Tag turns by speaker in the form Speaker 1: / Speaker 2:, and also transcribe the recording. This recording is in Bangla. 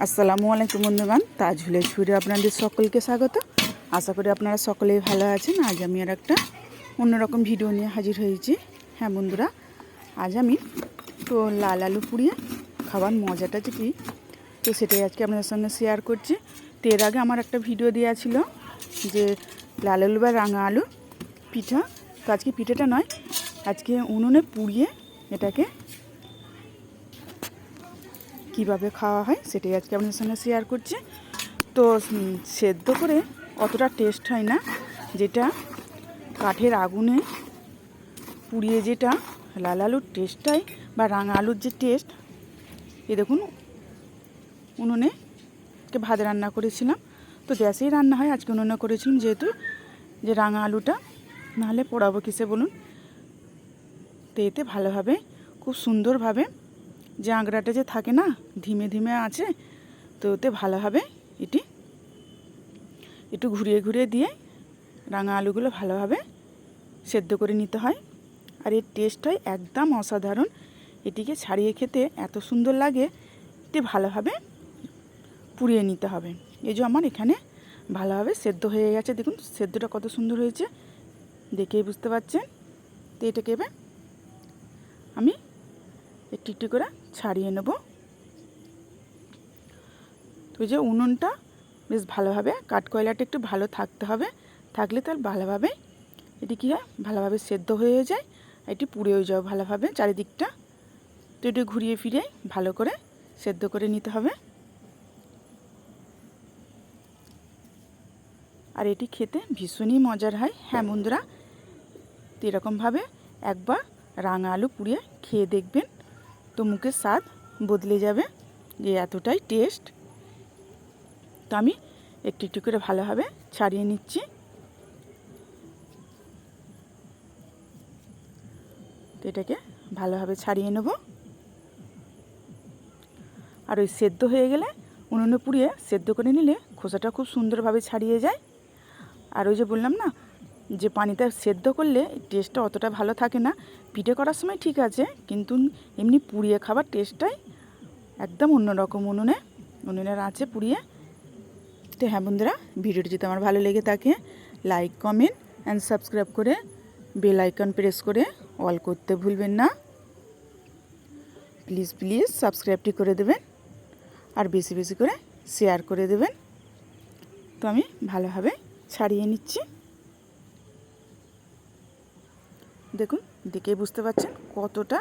Speaker 1: আসসালামু আলাইকুম বন্ধুগণ। তাজ ভিলেজ ফুডে আপনাদের সকলকে স্বাগত। আশা করি আপনারা সকলেই ভালো আছেন। আজ আমি আর একটা অন্যরকম ভিডিও নিয়ে হাজির হয়েছি। হ্যাঁ বন্ধুরা, আজ আমি তো লাল আলু পুড়িয়ে খাবার মজাটা যে কী, তো সেটাই আজকে আপনাদের সঙ্গে শেয়ার করছি। তো এর আগে আমার একটা ভিডিও দেওয়া ছিল যে লাল আলু বা রাঙা আলু পিঠা। তো আজকে পিঠাটা নয়, আজকে উনুনে পুড়িয়ে এটাকে কীভাবে খাওয়া হয় সেটাই আজকে আপনাদের সঙ্গে শেয়ার করছি। তো সেদ্ধ করে অতটা টেস্ট হয় না। যেটা কাঠের আগুনে পুড়িয়ে যেটা লাল আলুর টেস্টটাই বা রাঙা আলুর যে টেস্ট এ দেখুন, উনুনে ভাত রান্না করেছিলাম। তো গ্যাসেই রান্না হয়, আজকে উনুনে করেছিলাম যেহেতু, যে রাঙা আলুটা, নাহলে পোড়াবো কিসে বলুন? তো এতে ভালোভাবে, খুব সুন্দরভাবে যে আঁকড়াটা যে থাকে না, ধিমে ধিমে আছে, তো ওতে ভালোভাবে এটি। একটু ঘুরিয়ে ঘুরিয়ে দিয়ে রাঙা আলুগুলো ভালোভাবে সেদ্ধ করে নিতে হয়। আর এর টেস্ট হয় একদম অসাধারণ। এটিকে ছাড়িয়ে খেতে এত সুন্দর লাগে, এটি ভালোভাবে পুড়িয়ে নিতে হবে। এই যে আমার এখানে ভালোভাবে সেদ্ধ হয়ে গেছে। দেখুন, সেদ্ধটা কত সুন্দর হয়েছে, দেখেই বুঝতে পারছেন। তো এটাকে এবার আমি একটু একটু করে ছাড়িয়ে নেব। তো যে উনুনটা বেশ ভালোভাবে কাঠকয়লাটা একটু ভালো থাকতে হবে। থাকলে তার ভালোভাবে এটি কী হয়? ভালোভাবে সেদ্ধ হয়ে যায় এটি পুড়েও যাও ভালোভাবে চারিদিকটা। তো এটি ঘুরিয়ে ফিরে ভালো করে সেদ্ধ করে নিতে হবে। আর এটি খেতে ভীষণই মজার হয়। হ্যাঁ বন্ধুরা এরকমভাবে একবার রাঙা আলু পুড়িয়ে খেয়ে দেখবেন। তো মুখের স্বাদ বদলে যাবে যে এতটাই টেস্ট তো আমি একটু একটু করে ভালোভাবে ছাড়িয়ে নিচ্ছি। তো এটাকে ভালোভাবে ছাড়িয়ে নেব। আর ওই সেদ্ধ হয়ে গেলে উনুনে পুড়িয়ে সেদ্ধ করে নিলে খোসাটা খুব সুন্দরভাবে ছাড়িয়ে যায়। আর ওই যে বললাম না যে পানিটা সেদ্ধ করলে টেস্টটা অতটা ভালো থাকে না। পিঠে করার সময় ঠিক আছে, কিন্তু এমনি পুড়িয়ে খাবার টেস্টটাই একদম অন্যরকম উনুনে, উনুনের আঁচে পুড়িয়ে তো হ্যাঁ বন্ধুরা, ভিডিওটি যদি আমার ভালো লেগে থাকে লাইক কমেন্ট অ্যান্ড সাবস্ক্রাইব করে বেল আইকন প্রেস করে অল করতে ভুলবেন না। প্লিজ প্লিজ সাবস্ক্রাইবটি করে দেবেন আর বেশি বেশি করে শেয়ার করে দেবেন। তো আমি ভালোভাবে ছাড়িয়ে নিচ্ছি। দেখুন দেখে বুঝতে পারছেন কতটা